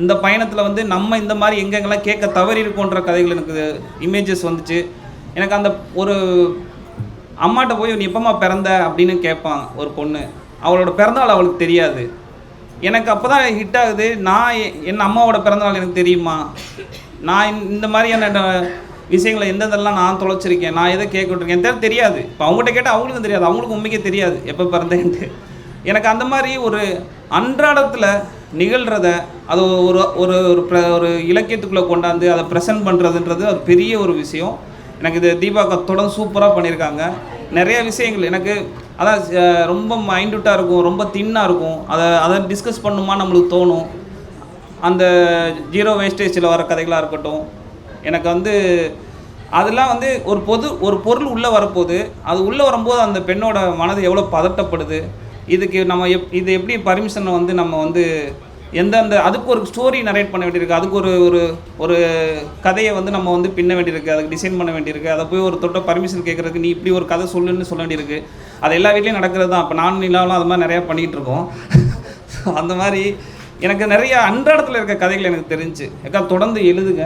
இந்த பயணத்தில் வந்து நம்ம இந்த மாதிரி எங்கெங்கெல்லாம் கேட்க தவறி இருக்கோன்ற கதைகள் எனக்கு இமேஜஸ் வந்துச்சு. எனக்கு அந்த ஒரு அம்மாட்ட போய் நீ எப்பம்மா பிறந்த? அப்படின்னு கேட்பான் ஒரு பொண்ணு. அவளோட பிறந்தநாள் அவளுக்கு தெரியாது. எனக்கு அப்போ தான் ஹிட் ஆகுது. நான் எ- என் அம்மாவோட பிறந்தநாள் எனக்கு தெரியுமா? நான் இந்த- மாதிரியான விஷயங்களை எந்தெந்தெல்லாம் நான் தொலைச்சிருக்கேன் நான் எதை கேட்க விட்டுருக்கேன் எனக்கு தெரியாது. இப்போ அவங்ககிட்ட கேட்டால் அவங்களுக்கும் தெரியாது. அவங்களுக்கும் உண்மைக்கே தெரியாது. எப்போ பிறந்தேன்ட்டு. எனக்கு அந்த மாதிரி ஒரு அன்றாடத்தில் நிகழ்கிறத அது ஒரு ஒரு ஒரு ப்ர ஒரு இலக்கியத்துக்குள்ளே கொண்டாந்து அதை ப்ரெசென்ட் பண்ணுறதுன்றது அது பெரிய ஒரு விஷயம். எனக்கு இது தீபா தொடர்ந்து சூப்பராக பண்ணியிருக்காங்க. நிறைய விஷயங்கள் எனக்கு அதான் ரொம்ப மைண்ட்யூட்டாக இருக்கும் ரொம்ப தின்னாக இருக்கும். அதை அதை டிஸ்கஸ் பண்ணுமா நம்மளுக்கு தோணும். அந்த ஜீரோ வேஸ்டேஜில் வர கதைகளாக இருக்கட்டும். எனக்கு வந்து அதெல்லாம் வந்து ஒரு பொது ஒரு பொருள் உள்ளே வரப்போகுது. அது உள்ளே வரும்போது அந்த பெண்ணோட மனது எவ்வளோ பதட்டப்படுது. இதுக்கு நம்ம எப் இது எப்படி பர்மிஷனை வந்து நம்ம வந்து எந்தெந்த அதுக்கு ஒரு ஸ்டோரி நரேட் பண்ண வேண்டியிருக்கு அதுக்கு ஒரு ஒரு ஒரு கதையை வந்து நம்ம வந்து பின்ன வேண்டியிருக்கு அதுக்கு டிசைன் பண்ண வேண்டியிருக்கு அதை போய் ஒரு தொட்ட பர்மிஷன் கேட்குறதுக்கு நீ இப்படி ஒரு கதை சொல்லுன்னு சொல்ல வேண்டியிருக்கு. அது எல்லா வீட்லேயும் நடக்கிறது தான். இப்போ நானும் நிலாவெலாம் அது மாதிரி நிறையா பண்ணிகிட்டு இருக்கோம். அந்த மாதிரி எனக்கு நிறைய அன்றாடத்தில் இருக்க கதைகள் எனக்கு தெரிஞ்சு. ஏக்கா தொடர்ந்து எழுதுங்க.